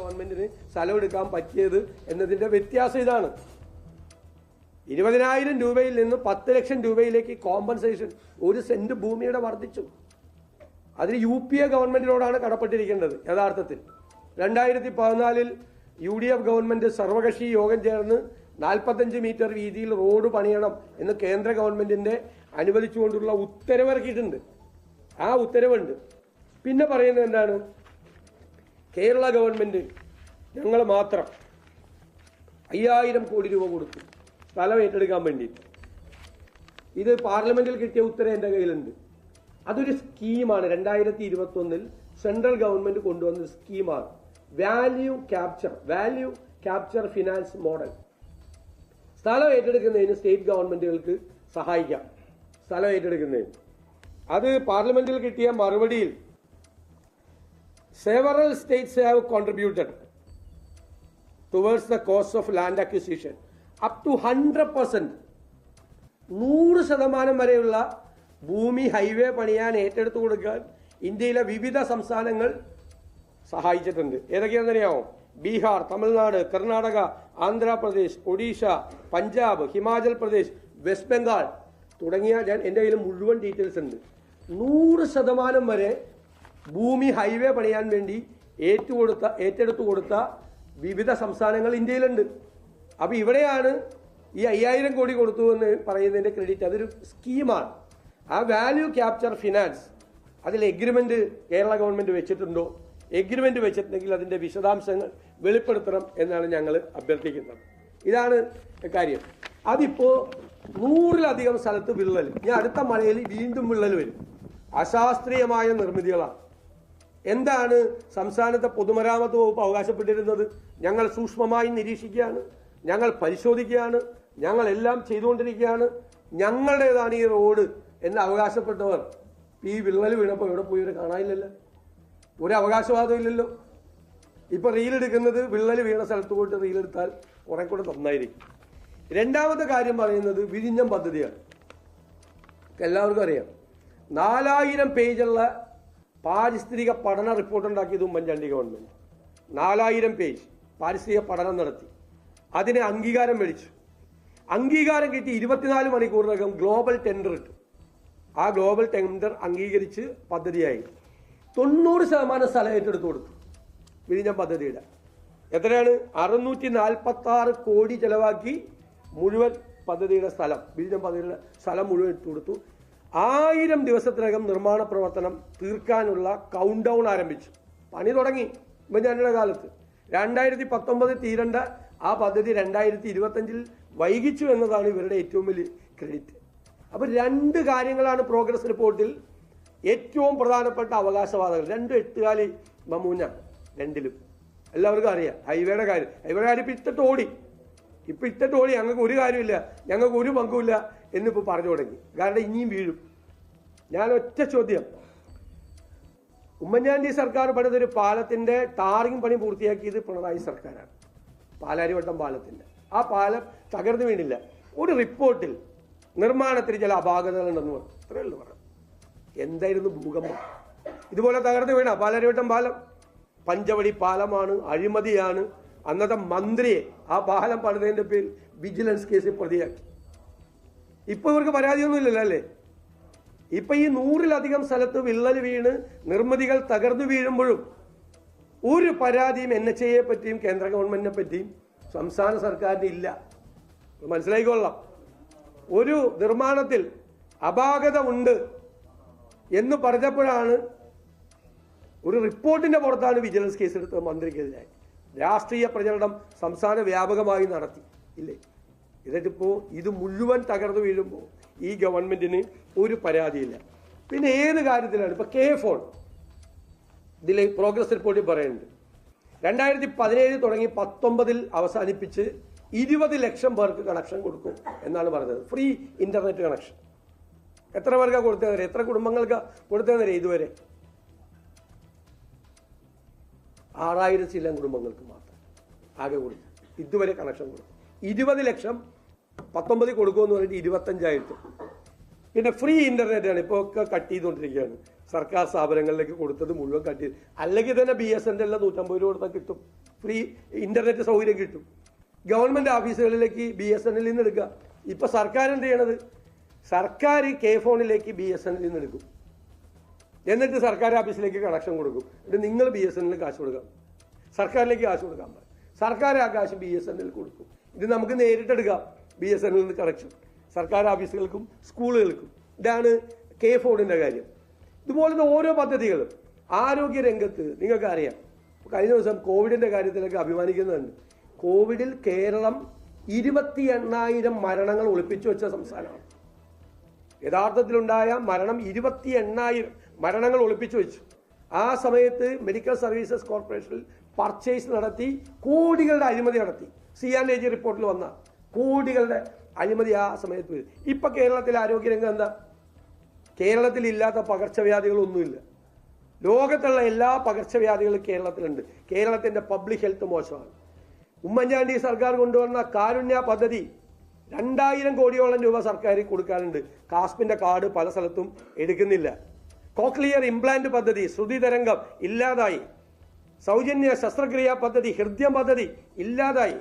ഗവൺമെന്റിന് സ്ഥലം എടുക്കാൻ പറ്റിയത് എന്നതിന്റെ വ്യത്യാസം ഇതാണ്. ഇരുപതിനായിരം രൂപയിൽ നിന്ന് പത്ത് ലക്ഷം രൂപയിലേക്ക് കോമ്പൻസേഷൻ ഒരു സെന്റ് ഭൂമിയുടെ വർദ്ധിച്ചു. അതിന് യു പി എ ഗവൺമെന്റിനോടാണ് കടപ്പെട്ടിരിക്കേണ്ടത് യഥാർത്ഥത്തിൽ. രണ്ടായിരത്തി പതിനാലിൽ യു ഡി എഫ് ഗവൺമെന്റ് സർവകക്ഷി യോഗം ചേർന്ന് നാൽപ്പത്തഞ്ച് മീറ്റർ വീതിയിൽ റോഡ് പണിയണം എന്ന് കേന്ദ്ര ഗവൺമെന്റിന്റെ അനുവദിച്ചുകൊണ്ടുള്ള ഉത്തരവിറക്കിയിട്ടുണ്ട് ആ ഉത്തരവുണ്ട്. പിന്നെ പറയുന്നത് എന്താണ്? കേരള ഗവൺമെന്റ് ഞങ്ങൾ മാത്രം അയ്യായിരം കോടി രൂപ കൊടുത്തു. സ്ഥലം ഏറ്റെടുക്കാൻ വേണ്ടിയിട്ട്. ഇത് പാർലമെന്റിൽ കിട്ടിയ ഉത്തരം എന്റെ കയ്യിലുണ്ട്. അതൊരു സ്കീമാണ്. രണ്ടായിരത്തി ഇരുപത്തി ഒന്നിൽ സെൻട്രൽ ഗവൺമെന്റ് കൊണ്ടുവന്ന സ്കീമാണ്. Value capture value capture finance model. സ്ഥലം ഏറ്റെടുക്കുന്നതിന് സ്റ്റേറ്റ് ഗവൺമെന്റുകൾക്ക് സഹായിക്കാം. സ്ഥലം ഏറ്റെടുക്കുന്നതിന്. അത് പാർലമെന്റിൽ കിട്ടിയ മറുപടിയിൽ states have contributed towards the cost of land acquisition up to hundred percent നൂറ് ശതമാനം വരെയുള്ള ഭൂമി ഹൈവേ പണിയാൻ ഏറ്റെടുത്തു കൊടുക്കാൻ ഇന്ത്യയിലെ വിവിധ സംസ്ഥാനങ്ങൾ സഹായിച്ചിട്ടുണ്ട്. ഏതൊക്കെയാണെന്നറിയാമോ ബീഹാർ തമിഴ്നാട് കർണാടക ആന്ധ്രാപ്രദേശ് ഒഡീഷ പഞ്ചാബ് ഹിമാചൽ പ്രദേശ് വെസ്റ്റ് ബംഗാൾ തുടങ്ങിയ ഞാൻ എന്റെ കയ്യിൽ മുഴുവൻ ഡീറ്റെയിൽസ് ഉണ്ട്. നൂറ് ശതമാനം വരെ ഭൂമി ഹൈവേ പണിയാൻ വേണ്ടി ഏറ്റുകൊടുത്ത ഏറ്റെടുത്തു കൊടുത്ത വിവിധ സംസ്ഥാനങ്ങൾ ഇന്ത്യയിലുണ്ട്. അപ്പൊ ഇവിടെയാണ് ഈ അയ്യായിരം കോടി കൊടുത്തു എന്ന് പറയുന്നതിന്റെ ക്രെഡിറ്റ് അതൊരു സ്കീമാണ് ആ വാല്യൂ ക്യാപ്ചർ ഫിനാൻസ് അതിൽ എഗ്രിമെന്റ് കേരള ഗവൺമെന്റ് വെച്ചിട്ടുണ്ടോ? എഗ്രിമെന്റ് വെച്ചിട്ടുണ്ടെങ്കിൽ അതിന്റെ വിശദാംശങ്ങൾ വെളിപ്പെടുത്തണം എന്നാണ് ഞങ്ങൾ അഭ്യർത്ഥിക്കുന്നത്. ഇതാണ് കാര്യം. അതിപ്പോ നൂറിലധികം സ്ഥലത്ത് വിള്ളൽ. ഞാൻ അടുത്ത മലയിൽ വീണ്ടും വിള്ളൽ വരും. അശാസ്ത്രീയമായ നിർമ്മിതികളാണ്. എന്താണ് സംസ്ഥാനത്തെ പൊതുമരാമത്ത് വകുപ്പ് അവകാശപ്പെട്ടിരുന്നത്? ഞങ്ങൾ സൂക്ഷ്മമായി നിരീക്ഷിക്കുകയാണ്. ഞങ്ങൾ പരിശോധിക്കുകയാണ്. ഞങ്ങളെല്ലാം ചെയ്തുകൊണ്ടിരിക്കുകയാണ്. ഞങ്ങളുടേതാണ് ഈ റോഡ് എന്ന് അവകാശപ്പെട്ടവർ ഈ വിള്ളൽ വീണപ്പോൾ എവിടെ പോയി ഒരു കാണാനില്ലല്ലോ. ഒരു അവകാശവാദം ഇല്ലല്ലോ. ഇപ്പൊ റീലെടുക്കുന്നത് വിള്ളൽ വീണ സ്ഥലത്ത് പോയിട്ട് റീലെടുത്താൽ കുറെ കൂടെ നന്നായിരിക്കും. രണ്ടാമത്തെ കാര്യം പറയുന്നത് വിഴിഞ്ഞം പദ്ധതിയാണ്. എല്ലാവർക്കും അറിയാം. നാലായിരം പേജുള്ള പാരിസ്ഥിതിക പഠന റിപ്പോർട്ട് ഉണ്ടാക്കിയത് ഉമ്മൻചാണ്ടി ഗവൺമെന്റ് നാലായിരം പേജ് പാരിസ്ഥിതിക പഠനം നടത്തി. അതിന് അംഗീകാരം മേടിച്ചു. അംഗീകാരം കിട്ടി ഇരുപത്തിനാല് മണിക്കൂറിനകം ഗ്ലോബൽ ടെൻഡർ ഇട്ടു. ആ ഗ്ലോബൽ ടെൻഡർ അംഗീകരിച്ച് പദ്ധതിയായി. തൊണ്ണൂറ് ശതമാനം സ്ഥലം ഏറ്റെടുത്തു കൊടുത്തു. വിഴിഞ്ഞം പദ്ധതിയുടെ എത്രയാണ് അറുന്നൂറ്റി നാൽപ്പത്തി ആറ് കോടി ചെലവാക്കി മുഴുവൻ പദ്ധതിയുടെ സ്ഥലം. വിഴിഞ്ഞം പദ്ധതിയുടെ സ്ഥലം മുഴുവൻ ഇട്ടു കൊടുത്തു. ആയിരം ദിവസത്തിനകം നിർമ്മാണ പ്രവർത്തനം തീർക്കാനുള്ള കൗണ്ട് ഡൗൺ ആരംഭിച്ചു. പണി തുടങ്ങി. ഉമ്മൻചാണ്ടിയുടെ കാലത്ത്. രണ്ടായിരത്തി പത്തൊമ്പത് തീരേണ്ട ആ പദ്ധതി രണ്ടായിരത്തി ഇരുപത്തഞ്ചിൽ വൈകിച്ചു എന്നതാണ് ഇവരുടെ ഏറ്റവും വലിയ ക്രെഡിറ്റ് അപ്പോൾ രണ്ട് കാര്യങ്ങളാണ് പ്രോഗ്രസ് റിപ്പോർട്ടിൽ ഏറ്റവും പ്രധാനപ്പെട്ട അവകാശവാദങ്ങൾ. രണ്ടും എട്ടുകാലി മമൂന രണ്ടിലും. എല്ലാവർക്കും അറിയാം. ഹൈവേയുടെ കാര്യം. ഹൈവേയുടെ കാര്യം ഇപ്പം ഇത്തിട്ട് ഓടി. ഇപ്പം ഇത്തിട്ട് ഓടി. ഞങ്ങൾക്ക് ഒരു കാര്യമില്ല ഞങ്ങൾക്ക് ഒരു പങ്കുമില്ല. എന്നിപ്പോ പറഞ്ഞു തുടങ്ങി. കാരണം ഇനിയും വീഴും. ഞാൻ ഒറ്റ ചോദ്യം. ഉമ്മൻചാണ്ടി സർക്കാർ പണിതൊരു പാലത്തിന്റെ ടാറിംഗ് പണി പൂർത്തിയാക്കിയത് പിണറായി സർക്കാരാണ്. പാലാരിവട്ടം പാലത്തിന്റെ. ആ പാലം തകർന്നു വീണില്ല. ഒരു റിപ്പോർട്ടിൽ നിർമ്മാണത്തിന് ചില അപാകതകളുണ്ടെന്ന് പറഞ്ഞു. അത്രേ ഉള്ളൂ പറഞ്ഞു എന്തായിരുന്നു ഭൂകമ്പം? ഇതുപോലെ തകർന്നു വീണ പാലാരിവട്ടം പാലം. പഞ്ചവടി പാലമാണ് അഴിമതിയാണ്. അന്നത്തെ മന്ത്രിയെ ആ പാലം പണിതതിന്റെ പേരിൽ വിജിലൻസ് കേസിൽ പ്രതിയാക്കി. ഇപ്പൊ ഇവർക്ക് പരാതിയൊന്നുമില്ലല്ലോ അല്ലേ? ഇപ്പൊ ഈ നൂറിലധികം സ്ഥലത്ത് വിള്ളൽ വീണ് നിർമ്മിതികൾ തകർന്നു വീഴുമ്പോഴും ഒരു പരാതിയും എൻ എച്ച് എയെ പറ്റിയും കേന്ദ്ര ഗവൺമെന്റിനെ പറ്റിയും സംസ്ഥാന സർക്കാരിന് ഇല്ല. മനസ്സിലായിക്കൊള്ളാം. ഒരു നിർമ്മാണത്തിൽ അപാകത ഉണ്ട് എന്ന് പറഞ്ഞപ്പോഴാണ് ഒരു റിപ്പോർട്ടിന്റെ പുറത്താണ് വിജിലൻസ് കേസെടുത്തത് മന്ത്രിക്കെതിരായി. രാഷ്ട്രീയ പ്രചരണം സംസ്ഥാന വ്യാപകമായി നടത്തി. ഇല്ലേ? എന്നിട്ടിപ്പോ ഇത് മുഴുവൻ തകർന്നു വീഴുമ്പോൾ ഈ ഗവൺമെന്റിന് ഒരു പരാതിയില്ല. പിന്നെ ഏത് കാര്യത്തിലാണ്? ഇപ്പൊ കെ ഫോൺ. ഇതിൽ പ്രോഗ്രസ് റിപ്പോർട്ടിൽ പറയുന്നുണ്ട്. രണ്ടായിരത്തി പതിനേഴ് തുടങ്ങി പത്തൊമ്പതിൽ അവസാനിപ്പിച്ച് ഇരുപത് ലക്ഷം പേർക്ക് കണക്ഷൻ കൊടുക്കും എന്നാണ് പറഞ്ഞത്. ഫ്രീ ഇന്റർനെറ്റ് കണക്ഷൻ എത്ര പേർക്കാണ് കൊടുത്തതെന്നറിയാം എത്ര കുടുംബങ്ങൾക്ക് കൊടുത്തതെന്നറിയാം ഇതുവരെ? ആറായിരം ചില കുടുംബങ്ങൾക്ക് മാത്രം. ആകെ കൊടുത്തു ഇതുവരെ കണക്ഷൻ കൊടുത്തു ഇരുപത് ലക്ഷം പത്തൊമ്പതിൽ കൊടുക്കുമെന്ന് പറഞ്ഞിട്ട് ഇരുപത്തഞ്ചായിട്ട്. പിന്നെ ഫ്രീ ഇന്റർനെറ്റ് ആണ്. ഇപ്പോൾ ഒക്കെ കട്ട് ചെയ്തുകൊണ്ടിരിക്കുകയാണ് സർക്കാർ സ്ഥാപനങ്ങളിലേക്ക് കൊടുത്തത് മുഴുവൻ കട്ട് ചെയ്ത്. അല്ലെങ്കിൽ തന്നെ ബി എസ് എൻ എല്ലാം നൂറ്റമ്പത് രൂപ കൊടുത്താൽ കിട്ടും. ഫ്രീ ഇന്റർനെറ്റ് സൗകര്യം കിട്ടും. ഗവൺമെന്റ് ഓഫീസുകളിലേക്ക് ബി എസ് എൻ എല്ലിൽ നിന്ന് എടുക്കുക. ഇപ്പൊ സർക്കാർ എന്ത് ചെയ്യണത്? സർക്കാർ കെ ഫോണിലേക്ക് ബി എസ് എൻ എല്ലിൽ നിന്ന് എടുക്കും. എന്നിട്ട് സർക്കാർ ഓഫീസിലേക്ക് കണക്ഷൻ കൊടുക്കും. എന്നിട്ട് നിങ്ങൾ ബി എസ് എൻ എല്ലിൽ കാശ് കൊടുക്കാം. സർക്കാരിലേക്ക് കാശ് കൊടുക്കാൻ സർക്കാർ ആ കാശ് ബി എസ് എൻ എൽ കൊടുക്കും. ഇത് നമുക്ക് നേരിട്ടെടുക്കാം ബി എസ് എൻ നിന്ന് കണക്ഷൻ സർക്കാർ ഓഫീസുകൾക്കും സ്കൂളുകൾക്കും ഇതാണ് കെ ഫോണിന്റെ കാര്യം. ഇതുപോലുള്ള ഓരോ പദ്ധതികളും ആരോഗ്യ രംഗത്ത് നിങ്ങൾക്കറിയാം. കഴിഞ്ഞ ദിവസം കോവിഡിന്റെ കാര്യത്തിലൊക്കെ അഭിമാനിക്കുന്നുണ്ട്. കോവിഡിൽ കേരളം ഇരുപത്തി എണ്ണായിരം മരണങ്ങൾ ഒളിപ്പിച്ചു വെച്ച സംസ്ഥാനമാണ്. യഥാർത്ഥത്തിലുണ്ടായ മരണം ഇരുപത്തി എണ്ണായിരം മരണങ്ങൾ ഒളിപ്പിച്ചു വെച്ചു. ആ സമയത്ത് മെഡിക്കൽ സർവീസസ് കോർപ്പറേഷനിൽ പർച്ചേസ് നടത്തി കോടികളുടെ അഴിമതി നടത്തി. സി ആൻഡ് എ ജി റിപ്പോർട്ടിൽ വന്ന കോടികളുടെ അഴിമതി ആ സമയത്ത് വരും. ഇപ്പൊ കേരളത്തിലെ ആരോഗ്യരംഗം എന്താ? കേരളത്തിൽ ഇല്ലാത്ത പകർച്ചവ്യാധികളൊന്നുമില്ല. ലോകത്തുള്ള എല്ലാ പകർച്ചവ്യാധികളും കേരളത്തിലുണ്ട്. കേരളത്തിന്റെ പബ്ലിക് ഹെൽത്ത് മോശമാണ്. ഉമ്മൻചാണ്ടി സർക്കാർ കൊണ്ടുവന്ന കാരുണ്യ പദ്ധതി രണ്ടായിരം കോടിയോളം രൂപ സർക്കാർ കൊടുക്കാനുണ്ട്. കാസ്പിന്റെ കാർഡ് പല സ്ഥലത്തും എടുക്കുന്നില്ല. കോക്ലിയർ ഇംപ്ലാന്റ് പദ്ധതി ശ്രുതി തരംഗം ഇല്ലാതായി. സൗജന്യ ശസ്ത്രക്രിയാ പദ്ധതി ഹൃദ്യം പദ്ധതി ഇല്ലാതായി.